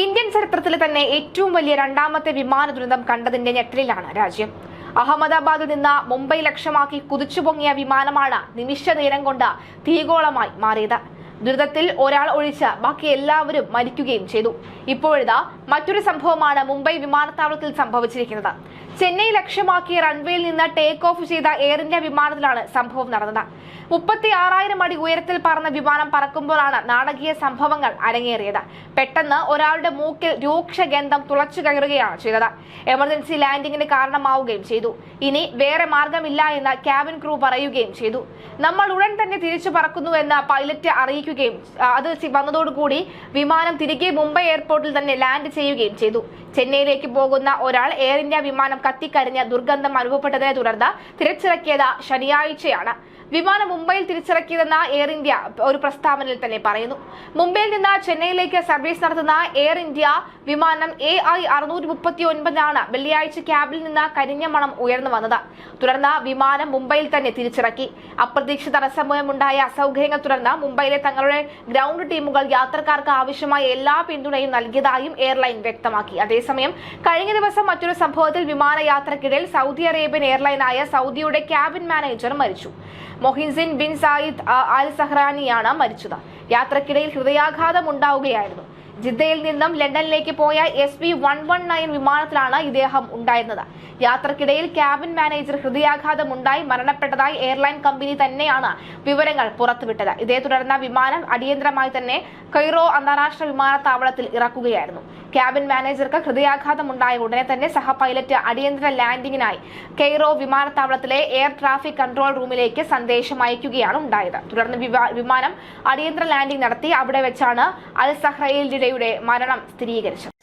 Indian ചരിത്രത്തിൽ തന്നെ ഏറ്റവും വലിയ രണ്ടാമത്തെ വിമാന ദുരന്തം കണ്ടതിന്റെ ഞെട്ടലിലാണ് രാജ്യം. അഹമ്മദാബാദിൽ നിന്ന് മുംബൈ ലക്ഷ്യമാക്കി കുതിച്ചുപൊങ്ങിയ വിമാനമാണ് നിമിഷ നേരം കൊണ്ട് തീഗോളമായി മാറിയത്. ദുരിതത്തിൽ ഒരാൾ ഒഴിച്ച ബാക്കി എല്ലാവരും മരിക്കുകയും ചെയ്തു. ഇപ്പോഴിതാ മറ്റൊരു സംഭവമാണ് മുംബൈ വിമാനത്താവളത്തിൽ സംഭവിച്ചിരിക്കുന്നത്. ചെന്നൈ ലക്ഷ്യമാക്കി റൺവേയിൽ നിന്ന് ടേക്ക് ഓഫ് ചെയ്ത എയർ ഇന്ത്യ വിമാനത്തിലാണ് സംഭവം നടന്നത്. മുപ്പത്തി ആറായിരം അടി ഉയരത്തിൽ പറന്ന വിമാനം പറക്കുമ്പോഴാണ് നാടകീയ സംഭവങ്ങൾ അരങ്ങേറിയത്. പെട്ടെന്ന് ഒരാളുടെ മൂക്കിൽ രൂക്ഷ ഗന്ധം തുളച്ചു കയറുകയാണ് ചെയ്തത്. എമർജൻസി ലാൻഡിങ്ങിന് കാരണമാവുകയും ചെയ്തു. ഇനി വേറെ മാർഗമില്ല എന്ന് ക്യാബിൻ ക്രൂ പറയുകയും ചെയ്തു. നമ്മൾ ഉടൻ തന്നെ തിരിച്ചു പറക്കുന്നുവെന്ന് പൈലറ്റ് അറിയിക്കുകയും ആ, അത് വന്നതോടുകൂടി വിമാനം തിരികെ മുംബൈ എയർപോർട്ടിൽ തന്നെ ലാൻഡ് ചെയ്യുകയും ചെയ്തു. ചെന്നൈയിലേക്ക് പോകുന്ന ഒരാൾ എയർ ഇന്ത്യ വിമാനം കത്തിക്കരിഞ്ഞ ദുർഗന്ധം അനുഭവപ്പെട്ടതിനെ തുടർന്ന് തിരിച്ചിറക്കിയത് ശനിയാഴ്ചയാണ്. വിമാനം മുംബൈയിൽ തിരിച്ചിറക്കിയതെന്ന എയർ ഇന്ത്യ ഒരു പ്രസ്താവനയിൽ തന്നെ പറയുന്നു. മുംബൈയിൽ നിന്ന് ചെന്നൈയിലേക്ക് സർവീസ് നടത്തുന്ന എയർ ഇന്ത്യ വിമാനം എ ഐ അറുന്നൂറ്റി മുപ്പത്തി ഒൻപതിനാണ് വെള്ളിയാഴ്ച ക്യാബിൽ നിന്ന് കരിഞ്ഞ മണം ഉയർന്നു വന്നത്. തുടർന്ന് വിമാനം മുംബൈയിൽ തന്നെ തിരിച്ചിറക്കി. അപ്രതീക്ഷിത തടസ്സമൂലമുണ്ടായ അസൗകര്യങ്ങൾ തുടർന്ന് മുംബൈയിലെ തങ്ങളുടെ ഗ്രൗണ്ട് ടീമുകൾ യാത്രക്കാർക്ക് ആവശ്യമായ എല്ലാ പിന്തുണയും നൽകിയതായും എയർലൈൻ വ്യക്തമാക്കി. അതേസമയം കഴിഞ്ഞ ദിവസം മറ്റൊരു സംഭവത്തിൽ വിമാനയാത്രക്കിടയിൽ സൗദി അറേബ്യൻ എയർലൈനായ സൗദിയുടെ ക്യാബിൻ മാനേജർ മരിച്ചു. മൊഹിൻസിൻ ബിൻ സായിദ് അൽ സഹ്റാനിയാണ് മരിച്ചത്. യാത്രക്കിടയിൽ ഹൃദയാഘാതം ഉണ്ടാവുകയായിരുന്നു. ജിദ്ദയിൽ നിന്നും ലണ്ടനിലേക്ക് പോയ S P one one nine വിമാനത്തിലാണ് ഇദ്ദേഹം ഉണ്ടായിരുന്നത്. യാത്രക്കിടയിൽ ക്യാബിൻ മാനേജർ ഹൃദയാഘാതം ഉണ്ടായി മരണപ്പെട്ടതായി എയർലൈൻ കമ്പനി തന്നെയാണ് വിവരങ്ങൾ പുറത്തുവിട്ടത്. ഇതേ തുടർന്ന് വിമാനം അടിയന്തരമായി തന്നെ കൈറോ അന്താരാഷ്ട്ര വിമാനത്താവളത്തിൽ ഇറക്കുകയായിരുന്നു. ക്യാബിൻ മാനേജർക്ക് ഹൃദയാഘാതം ഉണ്ടായ ഉടനെ തന്നെ സഹ പൈലറ്റ് അടിയന്തര ലാൻഡിങ്ങിനായി കെയ്റോ വിമാനത്താവളത്തിലെ എയർ ട്രാഫിക് കൺട്രോൾ റൂമിലേക്ക് സന്ദേശം അയക്കുകയാണ് ഉണ്ടായത്. തുടർന്ന് വിമാനം അടിയന്തര ലാൻഡിംഗ് നടത്തി അവിടെ വെച്ചാണ് അൽ സഹ്റയിൽയുടെ മരണം സ്ഥിരീകരിച്ചത്